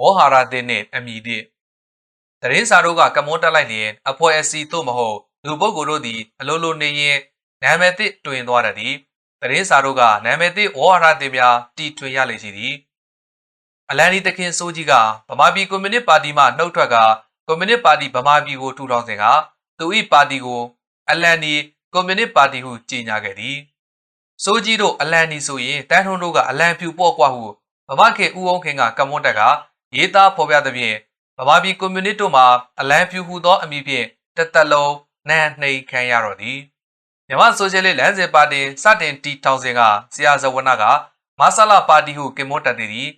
ဝေါ်ဟာရသစ်နှင့်အမိသည့်တရင်စာတို့ကကမွန်းတက်လိုက်လျင်အဖွဲ့အစည်းသို့မဟုတ်လူပုဂ္ဂိုလ်တို့သည်အလိုလိုနေရင်နာမည်သစ်တွင်သွားတတ်သည်တရင်စာတို့ကနာမည်သစ်ဝေါ်ဟာရသစ်များတီထွင်ရလေရှိသည်အလန်ဒီတခင်စိုးကြီးကဗမာပြည်ကွန်မြူနစ်ပါတီမှနှုတ်ထွက်ကကွန်မြူနစ်ပါတီဗမာပြည်ကိုထူထောင်စဉ်ကသူ၏ပါတီကိုအလန်ဒီကွန်မြူနစ်ပါတီဟုကြေညာခဲ့သည်စိုးကြီးတို့အလန်ဒီဆိုရင်တန်းထွန်းတို့ကအလန်ဖြူပေါ့ကွာဟုဗမာခေဦးအောင်ခင်ကကမွန်းတက်က ရေးသားဖော်ပြသဖြင့်ဗမာပြည်ကွန်မြူနစ်တို့မှာအလန်ဖြူဟူသောအမည်ဖြင့်တစ်သက်လုံးနှံနှိမ်ခံရတော့သည်မြန်မာဆိုရှယ်လစ်လမ်းစဉ်ပါတီစတင်တီထောင်စဉ်ကဆရာဇဝနကမဆလာပါတီဟုကင်မွန်းတက်သည်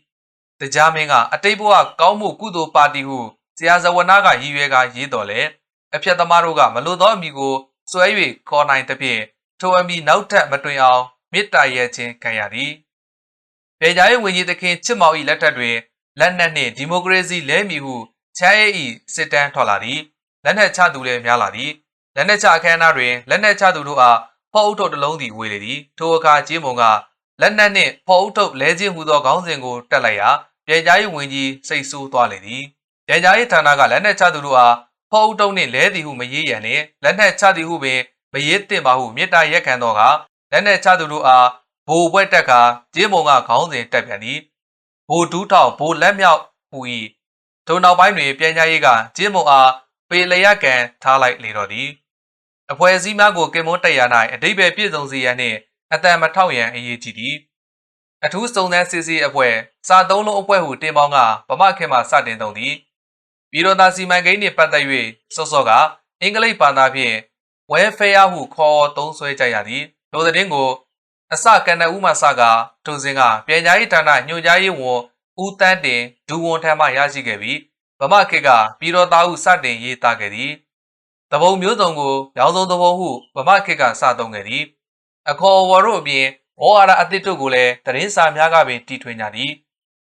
တရားမင်းကအတိတ်ဘဝကောင်းမှုကုသိုလ်ပါတီဟုဆရာဇဝနကရည်ရွယ်ကရေးတော်လဲအဖြတ်သမားတို့ကမလိုသောအမည်ကိုစွဲ၍ခေါ်နိုင်သဖြင့်ထိုအမည်နောက်ထပ်မတွင်အောင်မေတ္တာရဲခြင်းခံရသည်ပေကြရဲ့ဝင်ကြီးသခင်ချစ်မောင်၏လက်ထက်တွင် လက်နက်နှင့်ဒီမိုကရေစီလဲမည်ဟုချမ်းရဲ့၏စစ်တမ်းထွက်လာသည်လက်နက်ချသူလည်းများလာသည်လက်နက်ချအခမ်းအနားတွင်လက်နက်ချသူတို့အားဖောက်အုပ်ထုတ်တစ်လုံးစီဝေလေသည်ထိုအခါကြေးမုံကလက်နက်နှင့်ဖောက်အုပ်ထုတ်လဲခြင်းဟူသောခေါင်းစဉ်ကိုတက်လိုက်ရာပြည်ကြားရေးဝင်ကြီးစိတ်ဆိုးသွားလေသည်ပြည်ကြားရေးဌာနကလက်နက်ချသူတို့အားဖောက်အုပ်ထုတ်နှင့်လဲသည်ဟုမရေးရန်နှင့်လက်နက်ချသည်ဟုပင်မရေးသင့်ပါဟုမြေတားရက်ခံတော့ကလက်နက်ချသူတို့အားဘိုးဘွက်တက်ကကြေးမုံကခေါင်းစဉ်တက်ပြန်သည် ဘိုးဒူးထောက်ဘိုးလက်မြောက်ဟူ၏ထိုနောက်ပိုင်းတွင်ပြည်ကြားရေးကကြေးမုံအားပေလျက်ကန်ထားလိုက်လေတော့သည်အဖွဲ့အစည်းများကိုကင်မွန်းတက်ရ၌အတိပ္ပယ်ပြည့်စုံစေရန်နှင့်အတန်မထောက်ရန်အရေးကြီးသည်အထူးစုံစမ်းစစ်ဆေးအဖွဲ့စာသုံးလုံးအဖွဲ့ဟုတင်ပေါင်းကဗမာခင်မှစတင်သုံးသည်ပြည်တော်သားစီမံကိန်းနှင့်ပတ်သက်၍စောစောကအင်္ဂလိပ်ဘာသာဖြင့် welfare ဟုခေါ်သုံးဆွဲကြရသည်လိုတဲ့ကို အစကန်တဦးမှစကထိုစဉ်ကပြည်ညာရေးဌာနညွှန်ကြားရေးဝန်ဦးတန်းတင်ဒူဝန်ထံမှရရှိခဲ့ပြီးဗမာခေတ်ကပြည်တော်သားဟုစတင်ရေးသားခဲ့သည်တဘုံမျိုးစုံကိုရောင်းစုံတဘုံဟုဗမာခေတ်ကစသုံးခဲ့သည်အခေါ်အဝေါ်တို့အပြင်ဝေါ်ဟာရအသစ်တို့ကိုလည်းသတင်းစာများကပင်တီထွင်ကြသည်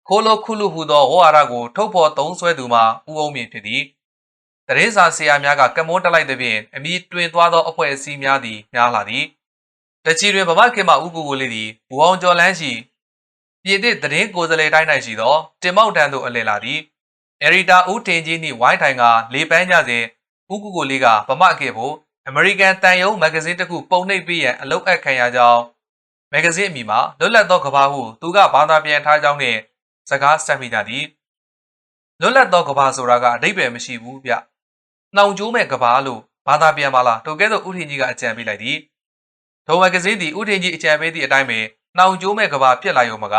ခိုးလို့ခုလူဟူသောဝေါ်ဟာရကိုထုတ်ဖော်သုံးဆွဲသူမှာဦးအောင်မြင့်ဖြစ်သည်သတင်းစာဆရာများကကမွန်းတက်လိုက်သည်ဖြင့်အမိတွင်သွားသောအဖွဲ့အစည်းများသည်များလာသည် တချီတွင်ဗမာခေတ်မှဥကူကိုလေးသည်ဘူအောင်ကျော်လန်းရှိပြည်သည့်သတင်းကိုယ်စားလှယ်တိုင်း၌ရှိသောတင်မောက်တန်းသို့အလည်လာသည်အရီတာဦးတင်ကြီးနှင့်ဝိုင်းထိုင်ကလေပန်းကြစဉ်ဥကူကိုလေးကဗမာခေတ်ကိုအမေရိကန်တန်ယုံမဂ္ဂဇင်းတစ်ခုပုံနှိပ်ပေးရန်အလုပ်အပ်ခံရကြောင်းမဂ္ဂဇင်းအမည်မှာလွတ်လပ်သောကဘာဟုသူကဘာသာပြန်ထားကြောင်းနှင့်စကားဆက်မိကြသည်လွတ်လပ်သောကဘာဆိုတာကအတိတ်ပဲမရှိဘူးဗျနှောင်ကျိုးမဲ့ကဘာလို့ဘာသာပြန်ပါလားတိုကဲဆိုဥထင်ကြီးကအကြံပေးလိုက်သည် ဒုံမဂ္ဂဇင်းသည်ဥထင်ကြီးအကြံပေးသည့်အတိုင်းပဲနှောင်ကျိုးမဲ့ကဘာဖြစ်လာရုံမက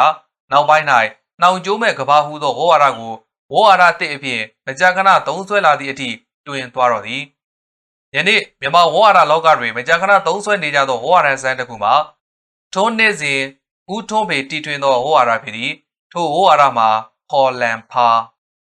နောက်ပိုင်း၌နှောင်ကျိုးမဲ့ကဘာဟူသောဝေါ်ဝါဒကိုဝေါ်ဝါဒတစ်အဖြစ်မကြာခဏသုံးဆွဲလာသည့်အထိတွင်သွားတော့သည်ယနေ့မြန်မာဝေါ်ဝါဒလောကတွင်မကြာခဏသုံးဆွဲနေကြသောဝေါ်ဝါဒစံတစ်ခုမှာထုံးနေစဉ်ဦးထုံးပေတီထွင်သောဝေါ်ဝါဒဖြစ်သည်ထိုဝေါ်ဝါဒမှာဟော်လန်ဖာ